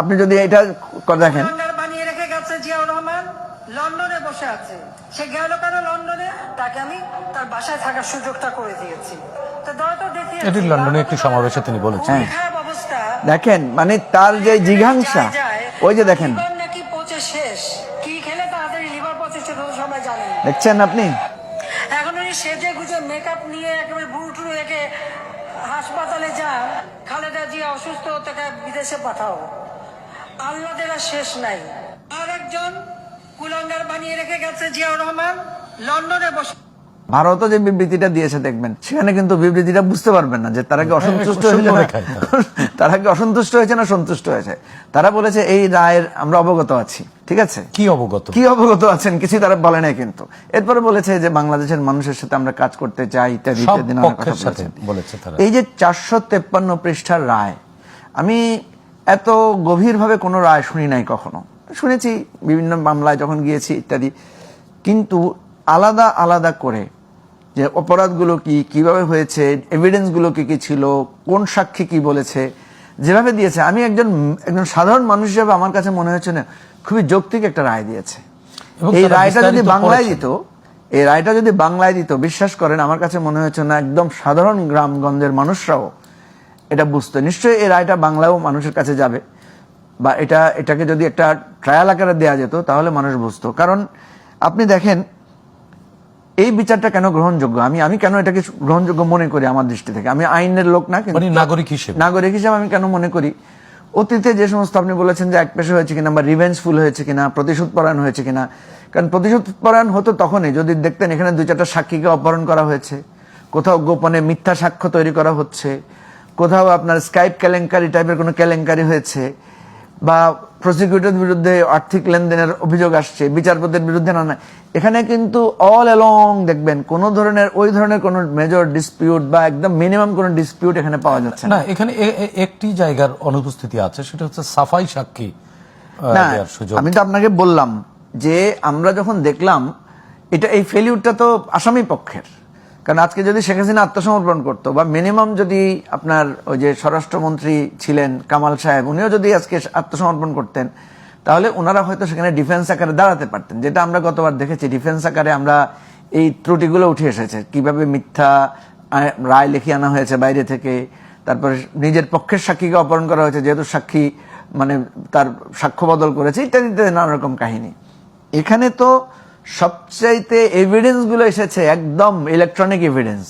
আপনি যদি এটা করে দেখেন। লন্ডন বানিয়ে রেখে গেছে জিয়াউর রহমান। লন্ডনে বসে আছে। সে গেল কেন লন্ডনে? তাকে আমি তার বাসায় থাকার সুযোগটা করে দিয়েছি। এটি লন্ডনে একটি সমাবেশে তিনি বলেছেন। হ্যাঁ। অবস্থা। দেখেন মানে তার যে জিঘাংসা ওই যে দেখেন। নাকি পচে শেষ। কি খেলে তাড়াতাড়ি লিভার পচে সেটা সবাই জানেন দেখছেন আপনি? এখন উনি সেজে গুজে মেকআপ নিয়ে একেবারে বুড়ুটু রেখে হাসপাতালে যান। খালেদা জিয়া অসুস্থ তাকে বিদেশে পাঠাও। আল্লাদের আর শেষ নাই। আর একজন কুলাঙ্গার বানিয়ে রেখে গেছে জিয়াউর রহমান লন্ডনে বসে। ভারতও যে বিবৃতিটা দিয়েছে দেখবেন সেখানে কিন্তু বিবৃতিটা বুঝতে পারবেন না যে তারা কি অসন্তুষ্ট হ্যাঁ, হয়েছে না। সুন্দর রেখায় তারা কি অসন্তুষ্ট হয়েছে না সন্তুষ্ট হয়েছে? তারা বলেছে এই রায়ের আমরা অবগত আছি। ঠিক আছে? কি অবগত? কি অবগত আছেন? কিছুই তারা বলে নাই কিন্তু। এরপরে বলেছে যে বাংলাদেশের মানুষের সাথে আমরা কাজ করতে চাই ইত্যাদি ইত্যাদি কথা। বলেছে। এই যে চারশো তেপ্পান্ন পৃষ্ঠার রায় আমি এত গভীরভাবে কোনো রায় শুনি নাই কখনো। শুনেছি বিভিন্ন মামলায় যখন গিয়েছি ইত্যাদি। কিন্তু আলাদা আলাদা করে যে অপরাধগুলো কি কীভাবে হয়েছে এভিডেন্সগুলো কি কি ছিল কোন সাক্ষী কি বলেছে যেভাবে দিয়েছে। আমি একজন একজন সাধারণ মানুষ হিসেবে আমার কাছে মনে হয়েছে না খুবই যৌক্তিক একটা রায় দিয়েছে। এই রায়টা যদি বাংলায়। দিত এই রায়টা যদি বাংলায় দিত বিশ্বাস করেন আমার কাছে মনে হচ্ছে না একদম সাধারণ গ্রামগঞ্জের মানুষরাও এটা বুঝতো নিশ্চয়ই এই রায়টা বাংলাও মানুষের কাছে যাবে। বা এটা এটাকে যদি একটা ট্রায়াল আকারে দেওয়া যেত তাহলে মানুষ বুঝতো। কারণ আপনি দেখেন এই বিচারটা কেন গ্রহণযোগ্য? আমি আমি কেন এটাকে গ্রহণযোগ্য মনে করি আমার দৃষ্টি থেকে? আমি আইনের লোক না কিন্তু মানে নাগরিক হিসেবে। নাগরিক হিসেবে আমি কেন মনে করি? অতীতে যে সমস্ত আপনি বলেছেন যে এক পেশে হয়েছে কিনা বা রিভেঞ্জফুল হয়েছে কিনা প্রতিশোধ পরায়ণ হয়েছে কিনা কারণ প্রতিশোধ পরায়ণ হতো তখনই যদি দেখতেন এখানে দুই চারটা সাক্ষীকে অপহরণ করা হয়েছে কোথাও গোপনে মিথ্যা সাক্ষ্য তৈরি করা হচ্ছে কোথাও আপনার স্কাইপ কেলেঙ্কারি টাইপের কোনো কেলেঙ্কারি হয়েছে বা প্রসিকিউটর বিরুদ্ধে আর্থিক লেনদেনের অভিযোগ আসছে বিচারপতির বিরুদ্ধে না না। এখানে কিন্তু অল অ্যালং দেখবেন কোন ধরনের ওই ধরনের কোনো মেজর ডিসপিউট বা একদম মিনিমাম কোনো ডিসপিউট এখানে পাওয়া যাচ্ছে না। এখানে একটি জায়গার অনুপস্থিতি আছে সেটা হচ্ছে সাফাই সাক্ষী না আমি তো আপনাকে বললাম যে আমরা যখন দেখলাম এটা এই ফেলিউরটা তো আসামি পক্ষের। কারণ আজকে যদি শেখ হাসিনা আত্মসমর্পণ করতো বা মিনিমাম যদি আপনার ওই যে স্বরাষ্ট্রমন্ত্রী ছিলেন কামাল সাহেব, উনিও যদি আজকে আত্মসমর্পণ করতেন, তাহলে ওনারা হয়তো সেখানে ডিফেন্স আকারে দাঁড়াতে পারতেন। যেটা আমরা গতবার দেখেছি ডিফেন্স আকারে আমরা এই ত্রুটিগুলো উঠে এসেছে। কীভাবে মিথ্যা রায় লিখিয়ে আনা হয়েছে বাইরে থেকে, তারপরে নিজের পক্ষের সাক্ষীকে অপহরণ করা হয়েছে, যেহেতু সাক্ষী মানে তার সাক্ষ্য বদল করেছে ইত্যাদি ইত্যাদি নানা রকম কাহিনী। এখানে তো সবচাইতে এভিডেন্সগুলো এসেছে একদম ইলেকট্রনিক এভিডেন্স